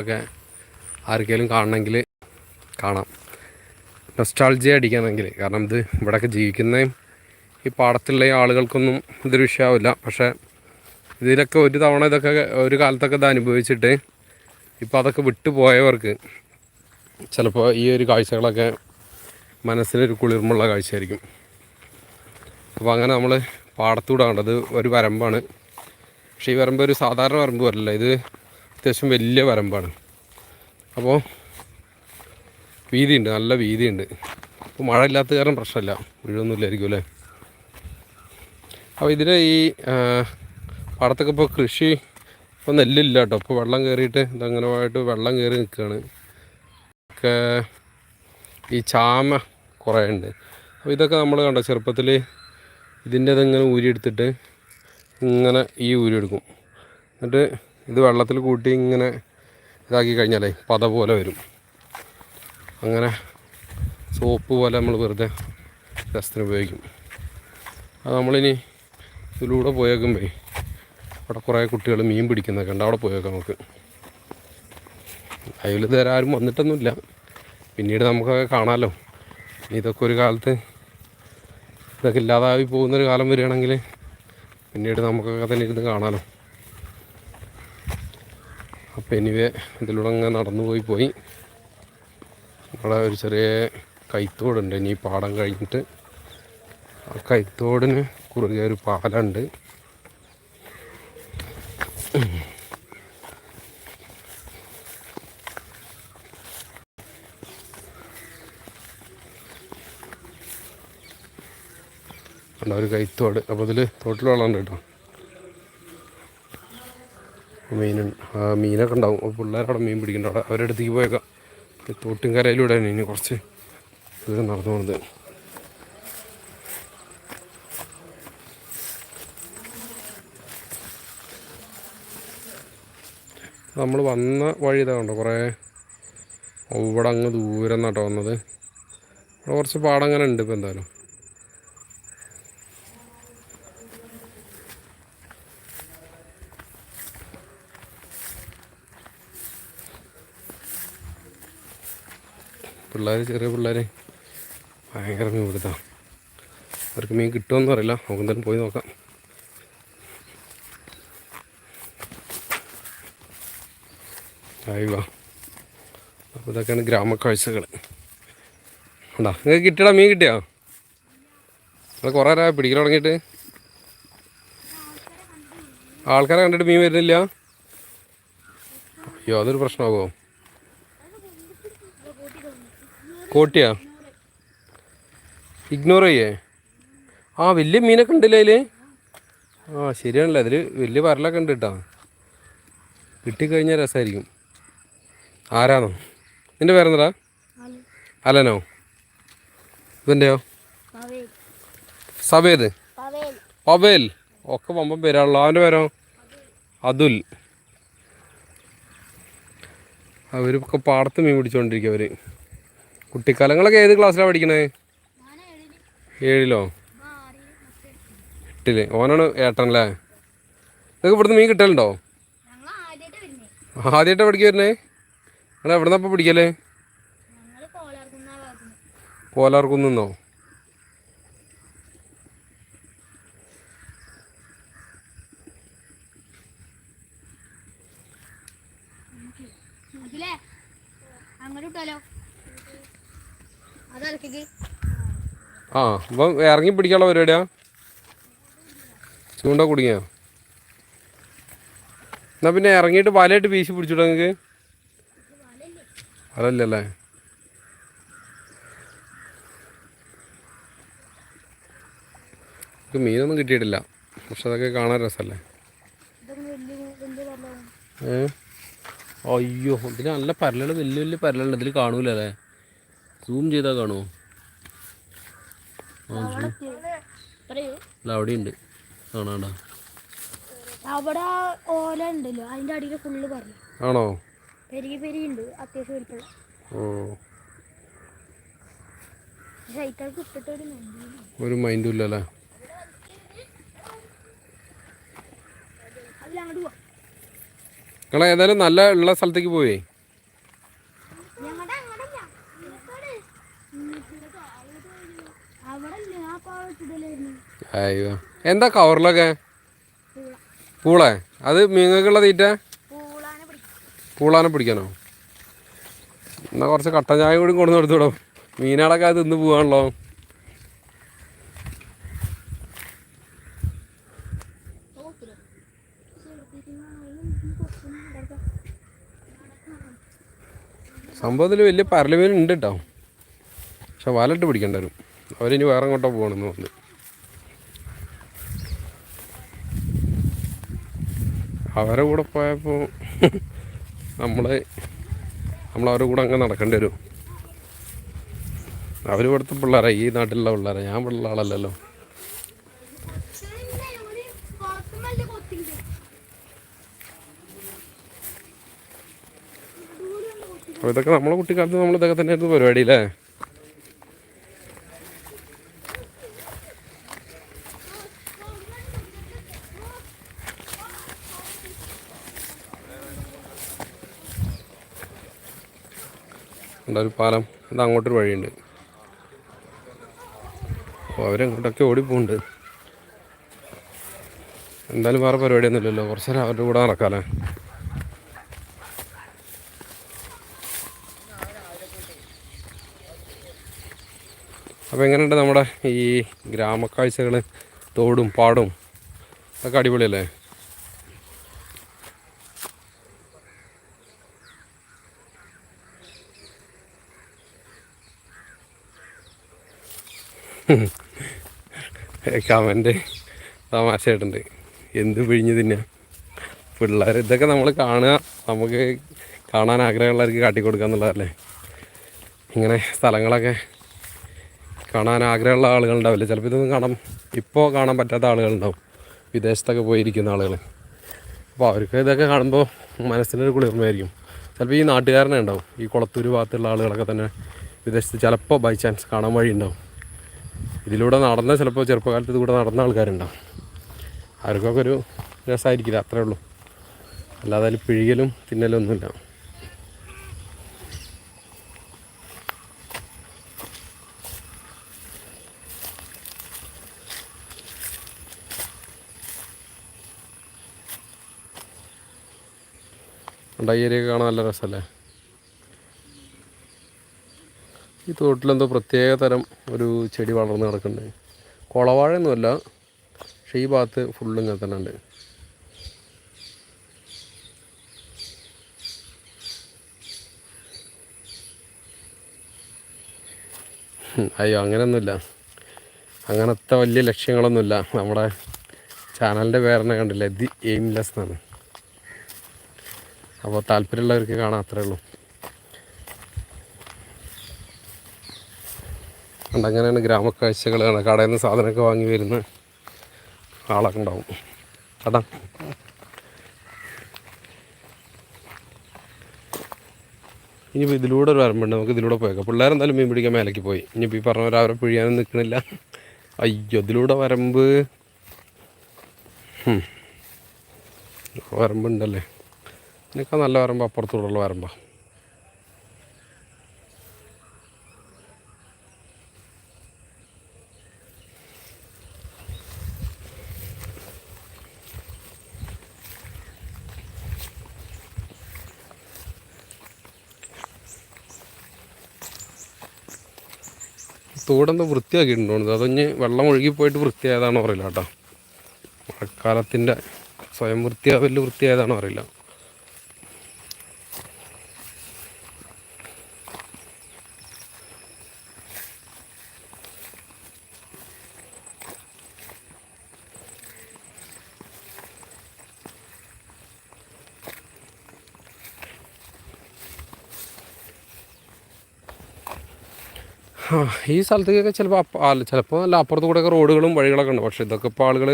ഒക്കെ ആർക്കെങ്കിലും കാണണമെങ്കിൽ കാണാം. നൊസ്റ്റാൾജിയ അടിക്കണമെങ്കിൽ. കാരണം ഇത് ഇവിടെയൊക്കെ ജീവിക്കുന്ന ഈ പാടത്തുള്ള ആളുകൾക്കൊന്നും ഇതൊരു വിഷയമാവില്ല പക്ഷേ ഇതിലൊക്കെ ഒരു തവണ ഇതൊക്കെ ഒരു കാലത്തൊക്കെ ഇത് അനുഭവിച്ചിട്ട് ഇപ്പോൾ അതൊക്കെ വിട്ടുപോയവർക്ക് ചിലപ്പോൾ ഈ ഒരു കാഴ്ചകളൊക്കെ മനസ്സിനൊരു കുളിർമുള്ള കാഴ്ചയായിരിക്കും. അപ്പോൾ അങ്ങനെ നമ്മൾ പാടത്തൂടെ കണ്ടത് ഒരു വരമ്പാണ്. പക്ഷേ ഈ വരമ്പ് ഒരു സാധാരണ വരമ്പ് വരില്ല ഇത് അത്യാവശ്യം വലിയ വരമ്പാണ്. അപ്പോൾ വീതിയുണ്ട് നല്ല വീതിയുണ്ട്. അപ്പോൾ മഴ ഇല്ലാത്ത കാരണം പ്രശ്നമില്ല. വീഴൊന്നും ഇല്ലായിരിക്കും അല്ലേ? അപ്പോൾ ഇതിൽ ഈ പടത്തൊക്കെ ഇപ്പോൾ കൃഷി ഇപ്പോൾ നെല്ലില്ല കേട്ടോ. ഇപ്പോൾ വെള്ളം കയറിയിട്ട് ഇതങ്ങനമായിട്ട് വെള്ളം കയറി നിൽക്കുകയാണ് ഒക്കെ ഈ ചാമ കുറേ ഉണ്ട്. അപ്പോൾ ഇതൊക്കെ നമ്മൾ കണ്ടോ? ചെറുപ്പത്തിൽ ഇതിന്റെ ഇതിങ്ങനെ ഊരിയെടുത്തിട്ട് ഇങ്ങനെ ഈ ഊരിയെടുക്കും. എന്നിട്ട് ഇത് വെള്ളത്തിൽ കൂട്ടി ഇങ്ങനെ ഇതാക്കി കഴിഞ്ഞാലേ പത പോലെ വരും. അങ്ങനെ സോപ്പ് പോലെ നമ്മൾ വെറുതെ രസത്തിന് ഉപയോഗിക്കും. അത് നമ്മളിനി ഇതിലൂടെ പോയേക്കുമ്പേ അവിടെ കുറേ കുട്ടികൾ മീൻ പിടിക്കുന്നൊക്കെ ഉണ്ട്. അവിടെ പോയേക്കാം നമുക്ക്. അതിൽ ഇതുവരെ ആരും വന്നിട്ടൊന്നുമില്ല. പിന്നീട് നമുക്കൊക്കെ കാണാമല്ലോ ഇതൊക്കെ ഒരു കാലത്ത് ഇതൊക്കെ ഇല്ലാതായി പോകുന്നൊരു കാലം വരികയാണെങ്കിൽ പിന്നീട് നമുക്കൊക്കെ തന്നെ ഇരുന്ന് കാണാമല്ലോ അപ്പോൾ എനിവേ ഇതിലൂടെ അങ്ങ് നടന്നു പോയി പോയി. നമ്മളെ ഒരു ചെറിയ കൈത്തോടുണ്ട് ഇനി പാടം കഴിഞ്ഞിട്ട്. ആ കൈത്തോടിന് കുറുകെ ഒരു പാലമുണ്ട് ഒരു കൈത്തോട്. അപ്പോൾ ഇതിൽ തോട്ടിൽ വെള്ളമുണ്ട് കേട്ടോ. മീൻ മീനൊക്കെ ഉണ്ടാവും. അപ്പോൾ പിള്ളേരവിടെ മീൻ പിടിക്കണ്ട. അവിടെ അവരുടെ അടുത്തേക്ക് പോയേക്കാം. തോട്ടും കരയിലൂടെയാണ് ഇനി കുറച്ച് ദൂരം നടന്നു പോകുന്നത് നമ്മൾ വന്ന വഴി ഇതാ കണ്ടോ? കുറേ ഇവിടെ അങ്ങ് ദൂരം നട്ടോ വന്നത്. കുറച്ച് പാടം അങ്ങനെ ഉണ്ട് ഇപ്പോൾ എന്തായാലും. പിള്ളേർ ചെറിയ പിള്ളേർ ഭയങ്കര മീൻ പിടുത്താണ് അവർക്ക് മീൻ കിട്ടുമെന്ന് അറിയില്ല. നമുക്ക് എന്തായാലും പോയി നോക്കാം. ആയി വാ അപ്പോൾ ഇതൊക്കെയാണ് ഗ്രാമക്കാഴ്ചകൾ ഉണ്ടാ? നിങ്ങൾക്ക് കിട്ടിയടാ മീൻ കിട്ടിയോ? നിങ്ങൾ കുറേ നേരം പിടിക്കൽ തുടങ്ങിയിട്ട്. ആൾക്കാരെ കണ്ടിട്ട് മീൻ വരുന്നില്ല? അയ്യോ അതൊരു പ്രശ്നമാകുമോ? കോട്ടിയാ? ഇഗ്നോർ ചെയ്യേ. ആ വലിയ മീനൊക്കെ ഉണ്ടല്ലേ അതിൽ ആ ശരിയാണല്ലോ. അതിൽ വലിയ പരലൊക്കെ ഉണ്ട് കേട്ടോ. കിട്ടിക്കഴിഞ്ഞാൽ രസമായിരിക്കും ആരാണോ നിന്റെ പേരെന്താ അലനോ? ഇവന്റെയോ സവേദ്. പവേൽ. ഒക്കെ പമ്പം പേരാണല്ലോ. അവന്റെ പേരോ? അതുൽ. അവരൊക്കെ പാടത്ത് മീൻ പിടിച്ചോണ്ടിരിക്കും അവർ. കുട്ടിക്കാലങ്ങളൊക്കെ ഏത് ക്ലാസ്സിലാണ് പഠിക്കണേ? ഏഴിലോ? എട്ടിൽ. ഓനാണ് ഏട്ടനല്ലേ? നിങ്ങൾക്ക് ഇവിടുന്ന് മീൻ കിട്ടലുണ്ടോ? ആദ്യമായിട്ടാണ് പഠിക്കുക വരുന്നേ? നിങ്ങൾ എവിടെ നിന്നപ്പോൾ പിടിക്കല്ലേ വിട്ടാലോ അതലക്കിക്ക് ആ അപ്പം ഇറങ്ങി പിടിക്കാനുള്ള പരിപാടിയാ? ചൂണ്ട കുടുങ്ങിയോ? എന്നാ പിന്നെ ഇറങ്ങിയിട്ട് വലയിട്ട് വീശി പിടിച്ചിട്ടോ നിങ്ങൾക്ക് അതല്ലല്ലേ നമുക്ക് മീനൊന്നും കിട്ടിയിട്ടില്ല. പക്ഷെ അതൊക്കെ കാണാൻ രസമല്ലേ ഏ? അയ്യോ ഇതിൽ നല്ല പരലുകൾ വലിയ വലിയ പരലുണ്ട് ഇതിൽ കാണൂലല്ലേ? സൂം ചെയ്താൽ കാണുമോ. പറയൂ അല്ല അവിടെയുണ്ട് കാണാണ്ടാ അവിടെ ഓല ഉണ്ടല്ലോ. അതിന്റെ അടിയിൽ ഫുള്ള് പറഞ്ഞു. ആണോ? പെരുകി പെരുകി ഉണ്ട്. അത്യാവശ്യം ഇട്ടിട്ട് ഒരു മൈൻഡും ഇല്ലല്ലേ നിങ്ങൾ ഏതായാലും നല്ല ഉള്ള സ്ഥലത്തേക്ക് പോയേ അയ്യോ. എന്താ കവറിലൊക്കെ? പൂള. അത് മീങ്ങൾക്കുള്ള തീറ്റ? പൂളാനെ പിടിക്കും പിടിക്കാനോ? എന്നാ കുറച്ച് കട്ട ചായ കൂടി കൊണ്ടു കൊടുത്തുവിടും. മീനാളൊക്കെ അത് തിന്ന് പോവാണല്ലോ. സംഭവത്തിൽ വലിയ പരലുമീൻ ഉണ്ട് കേട്ടോ പക്ഷെ വലട്ട് പിടിക്കേണ്ടി വരും. അവരിനി വേറെ എങ്ങോട്ടോ പോകണമെന്ന് പറഞ്ഞു അവരെ കൂടെ പോയപ്പോൾ നമ്മൾ നമ്മൾ അവരുടെ കൂടെ അങ്ങ് നടക്കേണ്ടി വരും. അവർ ഇവിടുത്തെ പിള്ളേരാ ഈ നാട്ടിലുള്ള പിള്ളേരെ. ഞാൻ ഉള്ള ആളല്ലല്ലോ. അപ്പോൾ ഇതൊക്കെ നമ്മളെ കുട്ടിക്കാലത്ത് നമ്മൾ ഇതൊക്കെ തന്നെയായിരുന്നു പരിപാടി അല്ലേ ഉണ്ട് ഒരു പാലം ഇത് അങ്ങോട്ടൊരു വഴിയുണ്ട്. അപ്പോൾ അവരങ്ങോട്ടൊക്കെ ഓടിപ്പോണ്ട് എന്തായാലും വേറെ പരിപാടിയൊന്നുമില്ലല്ലോ. കുറച്ച് നേരം അവരുടെ കൂടെ നടക്കാമല്ലേ അപ്പോൾ എങ്ങനെയുണ്ട് നമ്മുടെ ഈ ഗ്രാമക്കാഴ്ചകൾ തോടും പാടും? അതൊക്കെ അടിപൊളിയല്ലേ? കമന്റ് തമാശയായിട്ടുണ്ട്. എന്ത് പിഴിഞ്ഞ് തിന്നാ? പിള്ളേർ ഇതൊക്കെ നമ്മൾ കാണുക. നമുക്ക് കാണാൻ ആഗ്രഹമുള്ളവർക്ക് കാട്ടിക്കൊടുക്കുക എന്നുള്ളതല്ലേ? ഇങ്ങനെ സ്ഥലങ്ങളൊക്കെ കാണാൻ ആഗ്രഹമുള്ള ആളുകളുണ്ടാവില്ല? ചിലപ്പോൾ ഇതൊന്നും കാണാൻ ഇപ്പോൾ കാണാൻ പറ്റാത്ത ആളുകളുണ്ടാവും. വിദേശത്തൊക്കെ പോയിരിക്കുന്ന ആളുകൾ അപ്പോൾ അവർക്ക് ഇതൊക്കെ കാണുമ്പോൾ മനസ്സിനൊരു കുളിർമയായിരിക്കും. ചിലപ്പോൾ ഈ നാട്ടുകാരനെ ഉണ്ടാവും. ഈ കുളത്തൂർ ഭാഗത്തുള്ള ആളുകളൊക്കെ തന്നെ വിദേശത്ത് ചിലപ്പോൾ ബൈ ചാൻസ് കാണാൻ വഴി ഉണ്ടാവും ഇതിലൂടെ നടന്ന ചിലപ്പോൾ ചെറുപ്പകാലത്ത് ഇതിലൂടെ നടന്ന ആൾക്കാരുണ്ടാവും. അവർക്കൊക്കെ ഒരു രസമായിരിക്കില്ല അത്രേ ഉള്ളൂ. അല്ലാതെ അതിൽ പിഴിയലും തിന്നലും ഒന്നുമില്ല. ഉണ്ടായി ഈ ഏരിയ കാണാൻ നല്ല രസമല്ലേ ഈ തോട്ടിലെന്തോ പ്രത്യേക തരം ഒരു ചെടി വളർന്നു കിടക്കുന്നുണ്ട്. കുളവാഴയൊന്നുമല്ല പക്ഷേ ഈ ഭാഗത്ത് ഫുള്ളും ഇങ്ങനെ തന്നെ ഉണ്ട്. അയ്യോ അങ്ങനെയൊന്നുമില്ല. അങ്ങനത്തെ വലിയ ലക്ഷ്യങ്ങളൊന്നുമില്ല. നമ്മുടെ ചാനലിന്റെ പേരെന്നെ കണ്ടില്ല? ദി എയിംലെസ് എന്നാണ്. അപ്പോൾ താല്പര്യമുള്ളവർക്ക് കാണാം അത്രേ ഉള്ളൂ. അതുകൊണ്ട് അങ്ങനെയാണ് ഗ്രാമക്കാഴ്ചകളാണ് കടയിൽ നിന്ന് സാധനമൊക്കെ വാങ്ങി വരുന്ന ആളൊക്കെ ഉണ്ടാവും. കടാ. ഇനിയിപ്പോൾ ഇതിലൂടെ ഒരു വരമ്പുണ്ട്. നമുക്ക് ഇതിലൂടെ പോയേക്കാം പിള്ളേരെന്തായാലും മീൻ പിടിക്കാൻ മേലേക്ക് പോയി. ഇനിയിപ്പോൾ ഈ പറഞ്ഞ പോലെ അവരെ പിഴിയാനും നിൽക്കണില്ല അയ്യോ ഇതിലൂടെ വരമ്പ്. വരമ്പുണ്ടല്ലേ? ഇതിനൊക്കെ നല്ല വരമ്പ് അപ്പുറത്തൂടെയുള്ള വരമ്പാ. തോടെന്തോ വൃത്തിയാക്കിയിട്ടുണ്ടോ അതൊന്ന് വെള്ളം ഒഴുകി പോയിട്ട് വൃത്തിയായതാണോ അറിയില്ല കേട്ടോ. മഴക്കാലത്തിന്റെ സ്വയം വൃത്തിയാവൽ വൃത്തിയായതാണോ അറിയില്ല. ഈ സ്ഥലത്തേക്കൊക്കെ ചിലപ്പോൾ അല്ല ചിലപ്പോൾ നല്ല അപ്പുറത്ത് റോഡുകളും വഴികളൊക്കെ ഉണ്ട്. പക്ഷേ ഇതൊക്കെ ഇപ്പോൾ ആളുകൾ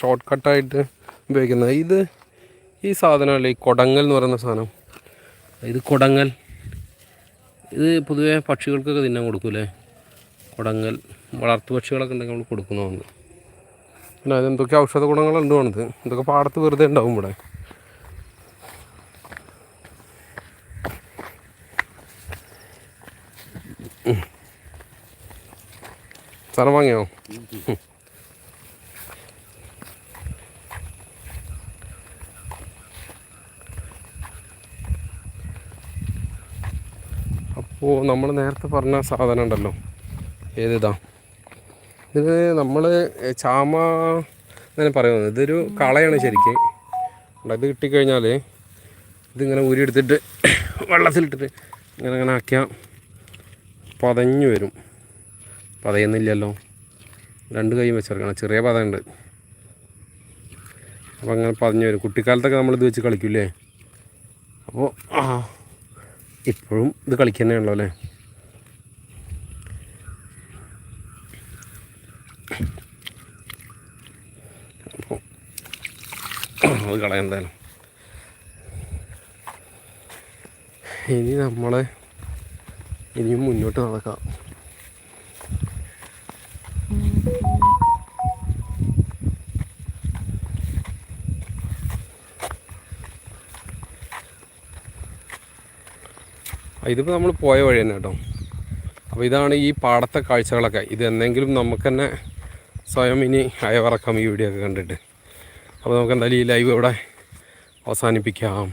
ഷോർട്ട് കട്ടായിട്ട് ഉപയോഗിക്കുന്നത് ഇത് ഈ സാധനമല്ലേ? ഈ കൊടങ്ങൽ എന്ന് പറയുന്ന സാധനം. ഇത് കൊടങ്ങൽ ഇത് പൊതുവേ പക്ഷികൾക്കൊക്കെ തിന്നാൻ കൊടുക്കൂലേ കൊടങ്ങൽ വളർത്തു പക്ഷികളൊക്കെ ഉണ്ടെങ്കിൽ നമ്മൾ കൊടുക്കുന്നതാണ്. പിന്നെ അതെന്തൊക്കെ ഔഷധ ഗുണങ്ങളുണ്ട് വേണത് ഇതൊക്കെ പാടത്ത് വെറുതെ ഉണ്ടാവും ഇവിടെ. സാറ് വാങ്ങിയോ അപ്പോൾ നമ്മൾ നേരത്തെ പറഞ്ഞ സാധനം ഉണ്ടല്ലോ ഏതിതാ? ഇത് നമ്മൾ ചാമ എന്നാണ് പറയുന്നത്. ഇതൊരു കളയാണ് ശരിക്കും. ഇത് കിട്ടിക്കഴിഞ്ഞാൽ ഇതിങ്ങനെ ഊരിയെടുത്തിട്ട് വെള്ളത്തിലിട്ടിട്ട് ഇങ്ങനെ ഇങ്ങനെ ആക്കിയാൽ പതഞ്ഞു വരും. പതയുന്നില്ലല്ലോ. രണ്ട് കൈയും വെച്ചെടുക്കണം. ചെറിയ പതയുണ്ട്. അപ്പോൾ അങ്ങനെ പതഞ്ഞു വരും. കുട്ടിക്കാലത്തൊക്കെ ഇത് വെച്ച് കളിക്കില്ലേ? അപ്പോൾ ഇപ്പോഴും ഇത് കളിക്കുന്നതാണല്ലോ അല്ലേ? അപ്പോൾ അത് കളയണ്ടായാലും ഇനി നമ്മളെ ഇനിയും മുന്നോട്ട് നടക്കാം. ഇതിപ്പോൾ നമ്മൾ പോയ വഴി തന്നെ കേട്ടോ. അപ്പോൾ ഇതാണ് ഈ പാടത്തെ കാഴ്ചകളൊക്കെ. ഇത് എന്തെങ്കിലും നമുക്ക് തന്നെ സ്വയം ഇനി അയവിറക്കാം ഈ വീഡിയോ ഒക്കെ കണ്ടിട്ട്. അപ്പോൾ നമുക്ക് എന്തായാലും ഈ ലൈവ് ഇവിടെ അവസാനിപ്പിക്കാം.